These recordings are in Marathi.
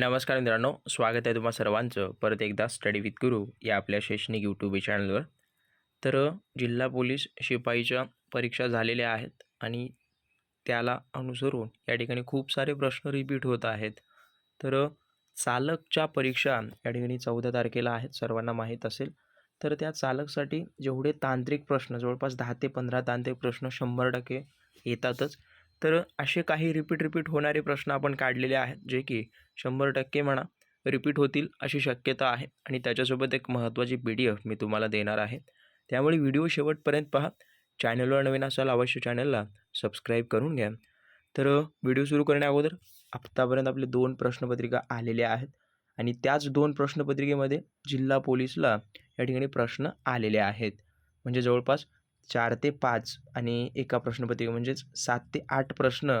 नमस्कार मित्रांनो स्वागत आहे तुम्हा सर्वांचं. परत एकदा स्टडी विथ गुरु या आपल्या शैक्षणिक यूट्यूब चॅनलवर तर जिल्हा पोलीस शिपाईच्या परीक्षा झालेल्या आहेत आणि त्याला अनुसरून या ठिकाणी खूप सारे प्रश्न रिपीट होत आहेत. तर चालकच्या परीक्षा या ठिकाणी चौदा तारखेला आहेत सर्वांना माहीत असेल. तर त्या चालकसाठी जेवढे तांत्रिक प्रश्न जवळपास दहा ते पंधरा तांत्रिक प्रश्न शंभर टक्के येतातच. तर असे काही रिपीट रिपीट होणारे प्रश्न आपण काढलेले आहेत जे की शंभर टक्के म्हणा रिपीट होतील अशी शक्यता आहे. आणि त्याच्यासोबत एक महत्त्वाची पी डी एफ मी तुम्हाला देणार आहे. त्यामुळे व्हिडिओ शेवटपर्यंत पहा. चॅनलवर नवीन असाल अवश्य चॅनलला सबस्क्राईब करून घ्या. तर व्हिडिओ सुरू करण्या अगोदर आत्तापर्यंत आपले दोन प्रश्नपत्रिका आलेल्या आहेत. आणि त्याच दोन प्रश्नपत्रिकेमध्ये जिल्हा पोलीसला या ठिकाणी प्रश्न आलेले आहेत. म्हणजे जवळपास चार ते पाच आणि एका प्रश्नपत्रिके म्हणजेच सात ते आठ प्रश्न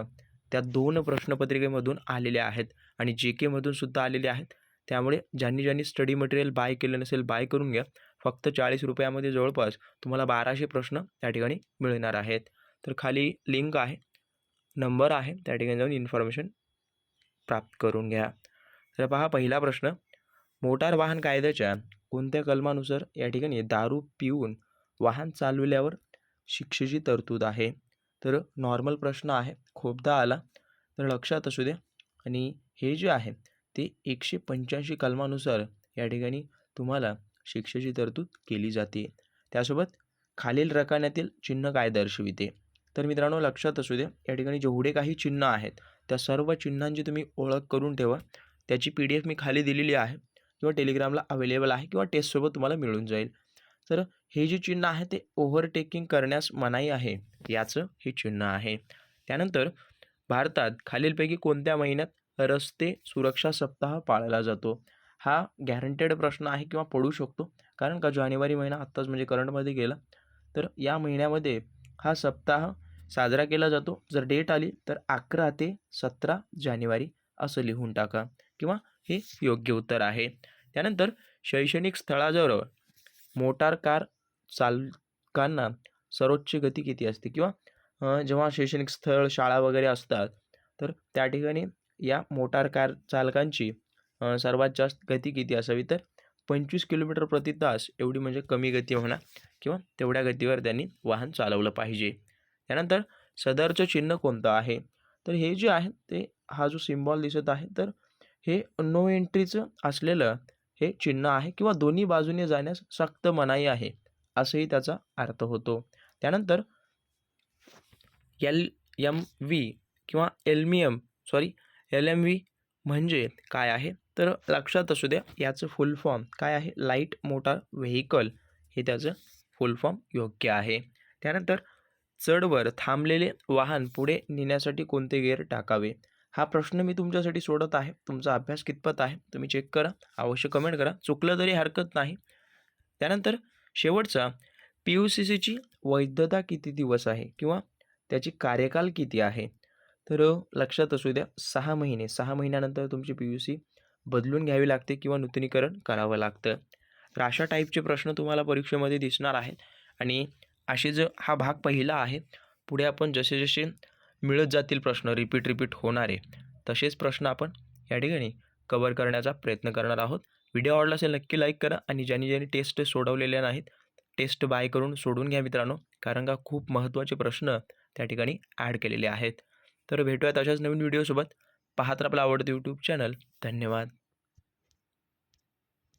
त्या दोन प्रश्नपत्रिकेमधून आलेले आहेत आणि जे केमधून सुद्धा आलेले आहेत. त्यामुळे ज्यांनी ज्यांनी स्टडी मटेरियल बाय केलं नसेल बाय करून घ्या. फक्त चाळीस रुपयामध्ये जवळपास तुम्हाला बाराशे प्रश्न त्या ठिकाणी मिळणार आहेत. तर खाली लिंक आहे नंबर आहे त्या ठिकाणी जाऊन इन्फॉर्मेशन प्राप्त करून घ्या. तर पहा पहिला प्रश्न मोटार वाहन कायद्याच्या कोणत्या कलमानुसार या ठिकाणी दारू पिऊन वाहन चालविल्यावर शिक्षेची तरतूद आहे. तर नॉर्मल प्रश्न आहे. खूपदा आला. तर लक्षात असू द्या आणि हे जे आहे ते एकशे पंच्याऐंशी कलमानुसार या ठिकाणी तुम्हाला शिक्षेची तरतूद केली जाते. त्यासोबत खालील रकान्यातील चिन्ह काय दर्शविते? तर मित्रांनो लक्षात असू द्या या ठिकाणी जेवढे काही चिन्ह आहेत त्या सर्व चिन्हांची तुम्ही ओळख करून ठेवा. त्याची पी डी एफ मी खाली दिलेली आहे. किंवा टेलिग्रामला अवेलेबल आहे. किंवा टेस्टसोबत तुम्हाला मिळून जाईल. तर हे जे चिन्ह आहे ते ओव्हरटेकिंग करण्यास मनाई आहे. याचं हे चिन्ह आहे. त्यानंतर भारतात खालीलपैकी कोणत्या महिन्यात रस्ते सुरक्षा सप्ताह पाळला जातो? हा गॅरंटेड प्रश्न आहे किंवा पडू शकतो? कारण का जानेवारी महिना आत्ताच म्हणजे करंटमध्ये गेला. तर या महिन्यामध्ये हा सप्ताह साजरा केला जातो. जर डेट आली तर अकरा ते सतरा जानेवारी असं लिहून टाका. किंवा हे योग्य उत्तर आहे. त्यानंतर शैक्षणिक स्थळाजवळ मोटार कार चालकांना सर्वोच्च गती किती असते? किंवा जेव्हा शैक्षणिक स्थळ शाळा वगैरे असतात तर त्या ठिकाणी या मोटार कार चालकांची सर्वात जास्त गती किती असावी? तर पंचवीस किलोमीटर प्रति तास एवढी म्हणजे कमी गती होणार किंवा तेवढ्या गतीवर त्यांनी वाहन चालवलं पाहिजे. त्यानंतर सदरचं चिन्ह कोणतं आहे? तर हे जे आहे ते हा जो सिम्बॉल दिसत आहे तर हे नो एंट्रीचं असलेलं हे चिन्ह आहे किंवा दोन्ही बाजूने जाण्यास सक्त मनाई आहे असंही त्याचा अर्थ होतो. त्यानंतर एल एम व्ही किंवा एल्मियम सॉरी एल एम व्ही म्हणजे काय आहे? तर लक्षात असू द्या याचं फुल फॉर्म काय आहे? लाइट मोटार व्हेकल हे त्याचं फुल फॉर्म योग्य आहे. त्यानंतर चढवर थांबलेले वाहन पुढे नेण्यासाठी कोणते गेअर टाकावे? हा प्रश्न मी तुमच्यासाठी सोडत आहे. तुमचा अभ्यास कितपत आहे तुम्ही चेक करा. अवश्य कमेंट करा. चुकलं तरी हरकत नाही. त्यानंतर शेवटचा पी यू सी सीची वैधता किती दिवस आहे किंवा त्याची कार्यकाल किती आहे? तर लक्षात असू द्या सहा महिने. सहा महिन्यानंतर तुमची पी यू सी बदलून घ्यावी लागते किंवा नूतनीकरण करावं लागतं. तर अशा टाईपचे प्रश्न तुम्हाला परीक्षेमध्ये दिसणार आहेत. आणि असे जो हा भाग पहिला आहे पुढे आपण जसे जसे मिळत जातील प्रश्न रिपीट रिपीट होणारे. तसेच प्रश्न आपण या ठिकाणी कवर करण्याचा प्रयत्न करणार आहोत. व्हिडिओ आवडला असेल नक्की लाईक करा आणि ज्यांनी ज्यांनी टेस्ट सोडवलेल्या नाहीत टेस्ट बाय करून सोडून घ्या मित्रांनो कारण का खूप महत्त्वाचे प्रश्न त्या ठिकाणी ॲड केलेले आहेत. तर भेटूयात अशाच नवीन व्हिडिओसोबत पाहत आपला आवडतं यूट्यूब चॅनल धन्यवाद.